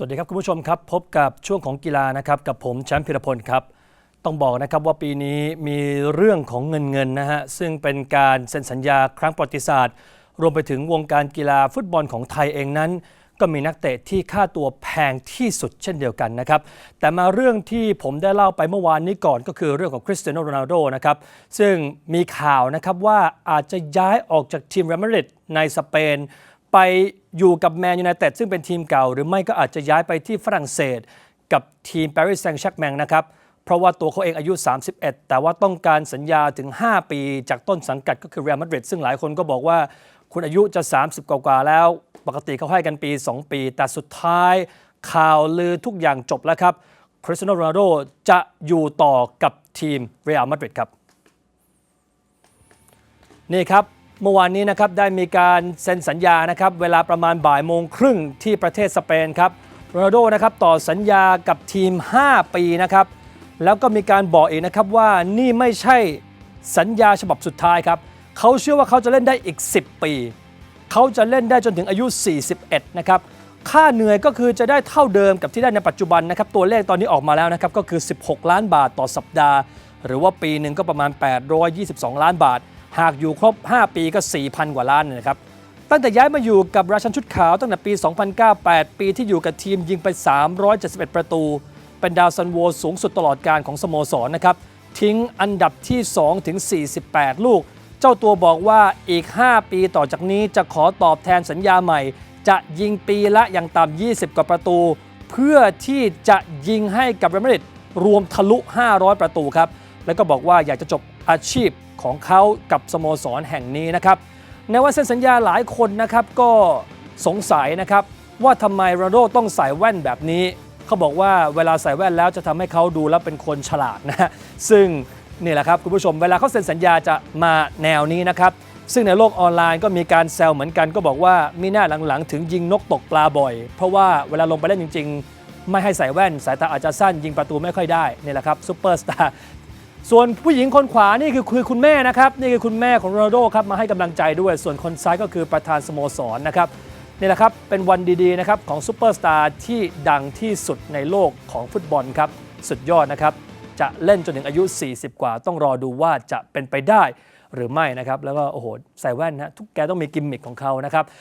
สวัสดีครับคุณผู้ชมครับ พบกับช่วงของกีฬานะครับกับผมแชมป์พิรพลครับ ต้องบอกนะครับว่าปีนี้มีเรื่องของเงินเงินนะฮะซึ่งเป็นการเซ็นสัญญาครั้งประวัติศาสตร์ รวมไปถึงวงการกีฬาฟุตบอลของไทยเองนั้น ก็มีนักเตะที่ค่าตัวแพงที่สุดเช่นเดียวกันนะครับ แต่มาเรื่องที่ผมได้เล่าไปเมื่อวานนี้ก่อนก็คือเรื่องของคริสเตียโนโรนัลโดนะครับซึ่งมีข่าวนะครับว่าอาจจะย้ายออกจากทีมเรอัลมาดริดในสเปนไป อยู่กับแมนยูไนเต็ดซึ่งเป็นทีมเก่า หรือไม่ก็อาจจะย้ายไปที่ฝรั่งเศส กับทีมปารีสแซงต์แชร์กแมงนะครับ เพราะว่าตัวเขาเองอายุ 31 แต่ว่าต้องการสัญญาถึง 5 ปีจากต้นสังกัดก็คือเรอัลมาดริดซึ่งหลายคนก็บอกว่า คุณอายุจะ 30 กว่าแล้ว ปกติเขาให้กันปี 2 ปี แต่สุดท้ายข่าวลือทุกอย่างจบแล้วครับคริสเตียโนโรนัลโดจะอยู่ต่อกับทีมเรอัลมาดริดครับนี่ครับ เมื่อวานนี้นะครับได้มีการเซ็นสัญญานะครับเวลาประมาณบ่ายโมงครึ่งที่ประเทศสเปนครับโรนัลโดนะครับต่อสัญญากับทีม 5 ปีนะครับแล้วก็มีการบอกอีกนะครับว่านี่ไม่ใช่สัญญาฉบับสุดท้ายครับเขาเชื่อว่าเขาจะเล่นได้อีก 10 ปี เขาจะเล่นได้จนถึงอายุ 41 นะครับค่าเหนื่อยก็คือจะได้เท่าเดิมกับที่ได้ในปัจจุบันนะครับตัวเลขตอนนี้ออกมาแล้วนะครับก็คือ 16 ล้านบาทต่อสัปดาห์ หรือว่าปีหนึ่งก็ประมาณ 822 ล้านบาท หากอยู่ครบ 5 ปีก็ 4,000 กว่าล้านนะครับ ตั้งแต่ย้ายมาอยู่กับราชันชุดขาวตั้งแต่ปี 2009 8 ปีที่อยู่กับทีมยิงไป 371 ประตู เป็นดาวซันโวสูงสุดตลอดการของสโมสรนะครับ ทิ้งอันดับที่ 2 ถึง 48 ลูก เจ้าตัวบอกว่าอีก 5 ปีต่อจากนี้จะขอตอบแทนสัญญาใหม่ จะยิงปีละอย่างต่ำ20 กว่าประตู เพื่อที่จะยิงให้กับเรอัลมาดริดรวมทะลุ 500 ประตูครับ แล้วก็บอกว่าอยากจะจบอาชีพของเขากับสโมสรแห่งนี้นะครับ ในวันเซ็นสัญญาหลายคนนะครับก็สงสัยนะครับว่าทำไมโรนัลโดต้องใส่แว่นแบบนี้ เขาบอกว่าเวลาใส่แว่นแล้วจะทำให้เขาดูแล้วเป็นคนฉลาดนะฮะซึ่งนี่แหละครับคุณผู้ชมเวลาเขาเซ็นสัญญาจะมาแนวนี้นะครับซึ่งในโลกออนไลน์ก็มีการแซวเหมือนกันก็บอกว่ามีหน้าหลังๆ ถึงยิงนกตกปลาบ่อย เพราะว่าเวลาลงไปเล่นจริง ๆ ไม่ให้ใส่แว่น สายตาอาจจะสั้นยิงประตูไม่ค่อยได้นี่แหละครับซูเปอร์สตาร์ ส่วนผู้หญิงคนขวานี่คือคือคุณแม่นะครับนี่คือคุณแม่ของโรนัลโดครับมาให้กำลังใจด้วย ส่วนคนซ้ายก็คือประธานสโมสรนะครับนี่แหละครับเป็นวันดีๆนะครับของซูเปอร์สตาร์ที่ดังที่สุดในโลกของฟุตบอลครับสุดยอดนะครับจะเล่นจนถึงอายุ 40 กว่า ต้องรอดูว่าจะเป็นไปได้หรือไม่นะครับแล้วก็โอ้โหใส่แว่นนะทุกแกต้องมีกิมมิคของเขานะครับ